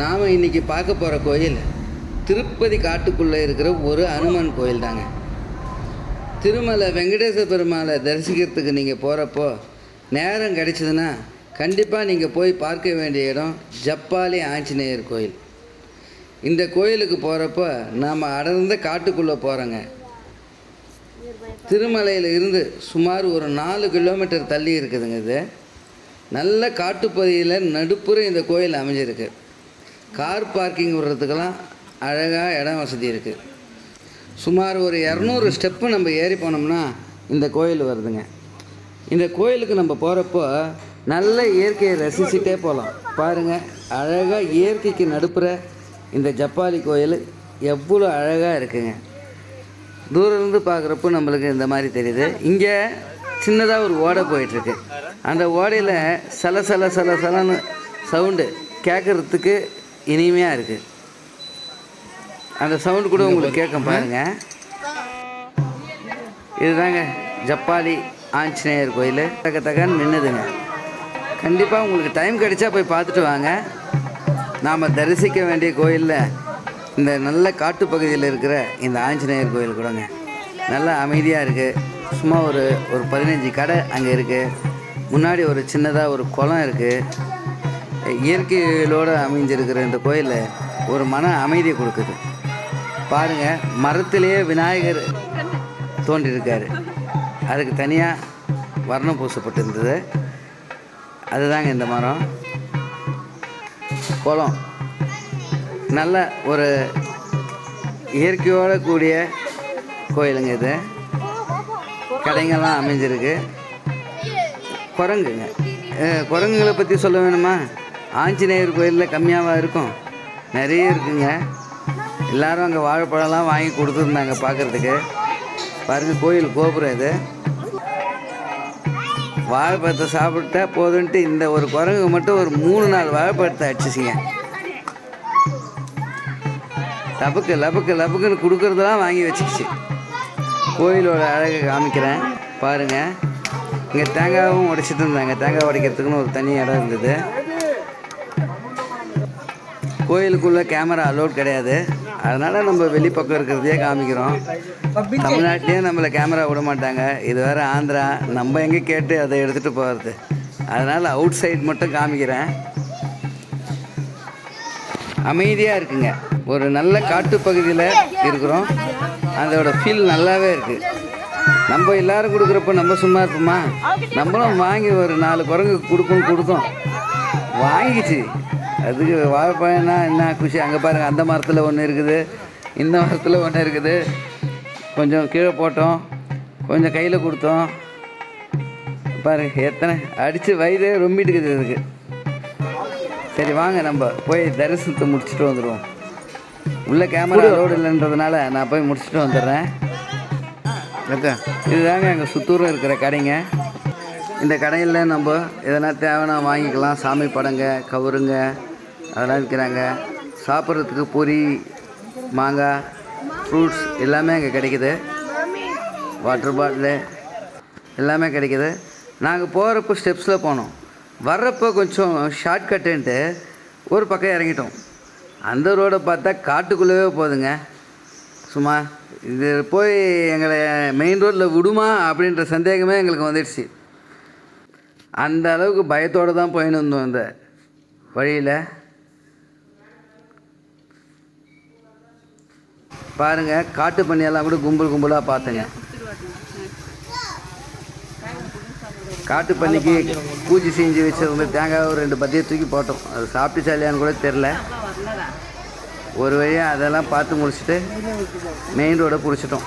நாம் இன்னைக்கு பார்க்க போகிற கோயில் திருப்பதி காட்டுக்குள்ளே இருக்கிற ஒரு அனுமன் கோயில் தாங்க திருமலை வெங்கடேச பெருமாளை தரிசிக்கிறதுக்கு நீங்கள் போகிறப்போ நேரம் கிடைச்சதுன்னா கண்டிப்பாக நீங்கள் போய் பார்க்க வேண்டிய இடம் ஜப்பாலி ஆஞ்சநேயர் கோயில். இந்த கோயிலுக்கு போகிறப்போ நாம் அடர்ந்த காட்டுக்குள்ளே போகிறோங்க திருமலையில் இருந்து சுமார் ஒரு நாலு கிலோமீட்டர் தள்ளி இருக்குதுங்க இது. நல்ல காட்டுப்பகுதியில் நடுப்புற இந்த கோயில் அமைஞ்சிருக்கு. கார் பார்க்கிங் விடுறதுக்கெல்லாம் அழகாக இடம் வசதி இருக்குது சுமார் ஒரு இரநூறு ஸ்டெப்பு நம்ம ஏறி போனோம்னா இந்த கோயில் வருதுங்க. இந்த கோயிலுக்கு நம்ம போகிறப்போ நல்ல இயற்கையை ரசிச்சுட்டே போகலாம் பாருங்கள் அழகாக இயற்கைக்கு நடுப்புற இந்த ஜப்பாலி கோயில் எவ்வளோ அழகாக இருக்குங்க. தூரம்லேருந்து பார்க்குறப்போ நம்மளுக்கு இந்த மாதிரி தெரியுது. இங்கே சின்னதாக ஒரு ஓடை போயிட்டுருக்கு. அந்த ஓடையில் சல சல சல சலன்னு சவுண்டு கேட்குறதுக்கு இனிமையாக இருக்குது அந்த சவுண்டு கூட உங்களுக்கு கேட்கும் பாருங்க. இதுதாங்க ஜப்பாலி ஆஞ்சநேயர் கோயில். தக்க தக்கன்னு மின்னுதுங்க கண்டிப்பாக உங்களுக்கு டைம் கிடைச்சா போய் பார்த்துட்டு வாங்க. நாம் தரிசிக்க வேண்டிய கோயிலில் இந்த நல்ல காட்டுப்பகுதியில் இருக்கிற இந்த ஆஞ்சநேயர் கோயில் கூடங்க. நல்லா அமைதியாக இருக்குது சும்மா ஒரு ஒரு பதினஞ்சு கடை அங்கே இருக்குது முன்னாடி ஒரு சின்னதாக ஒரு குளம் இருக்குது இயற்கையோடு அமைஞ்சிருக்கிற இந்த கோயிலில் ஒரு மன அமைதியை கொடுக்குது. பாருங்கள் மரத்திலேயே விநாயகர் தோன்றியிருக்காரு அதுக்கு தனியாக வர்ணம் பூசப்பட்டிருந்தது. அதுதாங்க இந்த மரம். குளம் நல்ல ஒரு இயற்கையோடு கூடிய கோயிலுங்க இது. கடைங்கள்லாம் அமைஞ்சிருக்கு. குரங்குங்க. குரங்குகளை பற்றி சொல்ல வேணுமா? ஆஞ்சநேயர் கோயிலில் கம்மியாவா இருக்கும்? நிறைய இருக்குங்க. எல்லோரும் அங்கே வாழைப்பழம்லாம் வாங்கி கொடுத்துருந்தாங்க பார்க்குறதுக்கு. பாருங்கள் கோயில் கோபுரம் இது. வாழைப்பழத்தை சாப்பிட்டா போதுன்ட்டு இந்த ஒரு குரங்கு மட்டும் ஒரு மூணு நாள் வாழைப்பழத்தை அடிச்சிச்சிங்க. லபக்கு லபக்கு லபக்குன்னு கொடுக்குறதெல்லாம் வாங்கி வச்சுக்கிச்சு. கோயிலோட அழகை காமிக்கிறேன். பாருங்கள் இங்கே தேங்காயும் உடைச்சிட்டு இருந்தாங்க. தேங்காய் உடைக்கிறதுக்குன்னு ஒரு தனி இடம் இருந்தது. கோயிலுக்குள்ளே கேமரா அலோட் கிடையாது. அதனால் நம்ம வெளிப்பக்கம் இருக்கிறதையே காமிக்கிறோம். தமிழ்நாட்டிலேயே நம்மளை கேமரா விட மாட்டாங்க. இது வேறு ஆந்திரா. நம்ம எங்கே கேட்டு அதை எடுத்துகிட்டு போகிறது அதனால் அவுட் சைட் மட்டும் காமிக்கிறேன். அமைதியாக இருக்குங்க. ஒரு நல்ல காட்டுப்பகுதியில் இருக்கிறோம். அதோட ஃபீல் நல்லாவே இருக்குது நம்ம எல்லாரும் கொடுக்குறப்ப நம்ம சும்மா இருப்போமா? நம்மளும் வாங்கி ஒரு நாலு குரங்கு கொடுக்கும் கொடுக்கும் வாங்கிச்சு அதுக்கு வாழைப்பழம்னா என்ன குஷி? அங்கே பாருங்கள் அந்த மரத்தில் ஒன்று இருக்குது. இந்த மரத்தில் ஒன்று இருக்குது. கொஞ்சம் கீழே போட்டோம். கொஞ்சம் கையில் கொடுத்தோம். பாருங்க எத்தனை அடித்து வயிறு ரொம்பிட்டுக்குது இதுக்கு. சரி வாங்க நம்ம போய் தரிசனத்தை முடிச்சுட்டு வந்துடுவோம் உள்ள கேமரா ரோடு இல்லைன்றதுனால நான் போய் முடிச்சுட்டு வந்துடுறேன். அக்கா இதுதாங்க எங்கள் சுத்தூரில் இருக்கிற கடைங்க. இந்த கடையில் நம்ம எதனா தேவைன்னா வாங்கிக்கலாம். சாமி படங்க கவருங்க அதெல்லாம் விற்கிறாங்க. சாப்பிட்றதுக்கு பொரி மாங்காய் ஃப்ரூட்ஸ் எல்லாமே அங்கே கிடைக்குது. வாட்டர் பாட்டிலு எல்லாமே கிடைக்குது. நாங்கள் போகிறப்போ ஸ்டெப்ஸில் போனோம். வர்றப்போ கொஞ்சம் ஷார்ட்கட்டுன்ட்டு ஒரு பக்கம் இறங்கிட்டோம். அந்த ரோடை பார்த்தா காட்டுக்குள்ளேவே போதுங்க. சும்மா இது போய் எங்களை மெயின் ரோட்டில் விடுமா அப்படின்ற சந்தேகமே எங்களுக்கு வந்துடுச்சு. அந்த அளவுக்கு பயத்தோடு தான் போயின்னு இருந்தோம் இந்த வழியில். பாருங்கள் காட்டு பண்ணியெல்லாம் கூட கும்பல் கும்பலாக பார்த்தேங்க. காட்டு பண்ணிக்கு பூஜை செஞ்சு வச்சவங்க தேங்காய் ஒரு ரெண்டு பத்தியை தூக்கி போட்டோம். அது சாப்பிட்டு சாலியான்னு கூட தெரில ஒரு வழியாக அதெல்லாம் பார்த்து முடிச்சுட்டு மெயின் ரோடை பிடிச்சிட்டோம்.